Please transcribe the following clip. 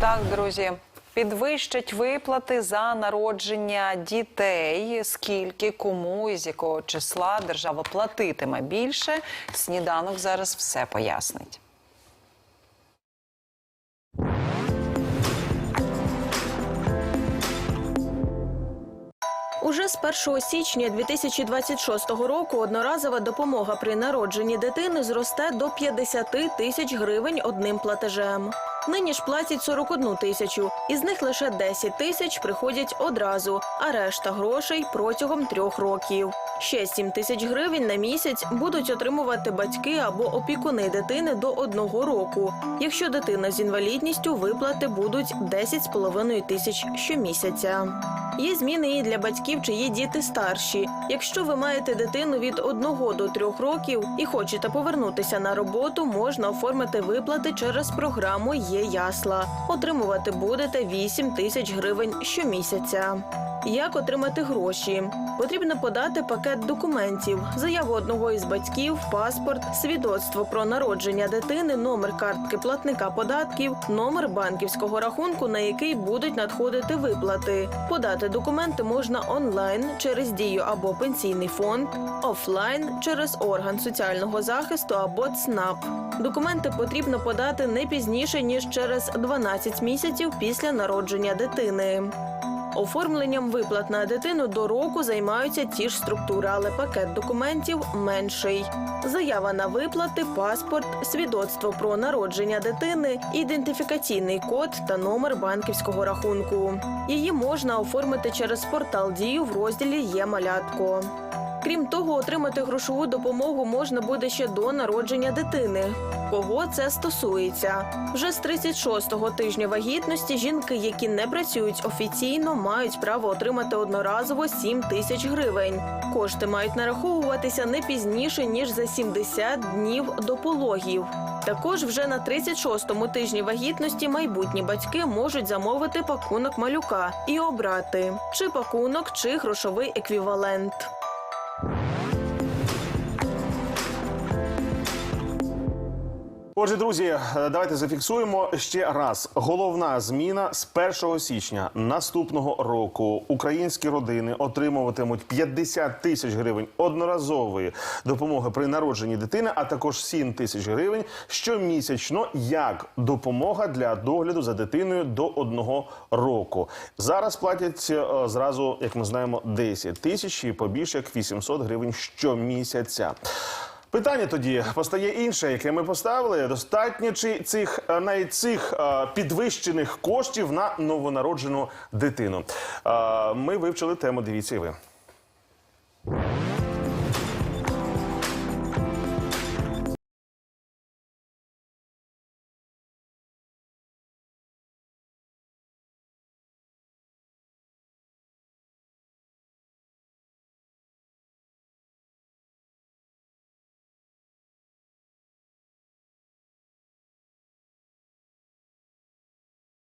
Так, друзі, підвищать виплати за народження дітей. Скільки, кому і з якого числа держава платитиме більше. Сніданок зараз все пояснить. Уже з 1 січня 2026 року одноразова допомога при народженні дитини зросте до 50 тисяч гривень одним платежем. Нині ж платять 41 тисячу, із них лише 10 тисяч приходять одразу, а решта грошей протягом трьох років. Ще 7 тисяч гривень на місяць будуть отримувати батьки або опікуни дитини до одного року. Якщо дитина з інвалідністю, виплати будуть 10,5 тисяч щомісяця. Є зміни і для батьків, чиї діти старші. Якщо ви маєте дитину від 1 до 3 років і хочете повернутися на роботу, можна оформити виплати через програму Є ясла. Отримувати будете 8 тисяч гривень щомісяця. Як отримати гроші? Потрібно подати пакет документів, заяву одного із батьків, паспорт, свідоцтво про народження дитини, номер картки платника податків, номер банківського рахунку, на який будуть надходити виплати. Подати документи можна онлайн через дію або пенсійний фонд, офлайн через орган соціального захисту або ЦНАП. Документи потрібно подати не пізніше ніж через 12 місяців після народження дитини. Оформленням виплат на дитину до року займаються ті ж структури, але пакет документів менший. Заява на виплати, паспорт, свідоцтво про народження дитини, ідентифікаційний код та номер банківського рахунку. Її можна оформити через портал дію в розділі Є малятко. Крім того, отримати грошову допомогу можна буде ще до народження дитини. Кого це стосується? Вже з 36-го тижня вагітності жінки, які не працюють офіційно, мають право отримати одноразово 7 тисяч гривень. Кошти мають нараховуватися не пізніше ніж за 70 днів до пологів. Також вже на 36-му тижні вагітності майбутні батьки можуть замовити пакунок малюка і обрати чи пакунок, чи грошовий еквівалент. you Отже, друзі, е, давайте зафіксуємо ще раз. Головна зміна з 1 січня наступного року українські родини отримуватимуть 50 тисяч гривень одноразової допомоги при народженні дитини, а також 7 тисяч гривень щомісячно як допомога для догляду за дитиною до одного року. Зараз платять е, зразу, як ми знаємо, 10 тисяч і побільше як 800 гривень щомісяця. Питання тоді постає інше, яке ми поставили. Достатньо чи цих е, навіть цих е, підвищених коштів на новонароджену дитину? Е, Ми вивчили тему. Дивіться і ви.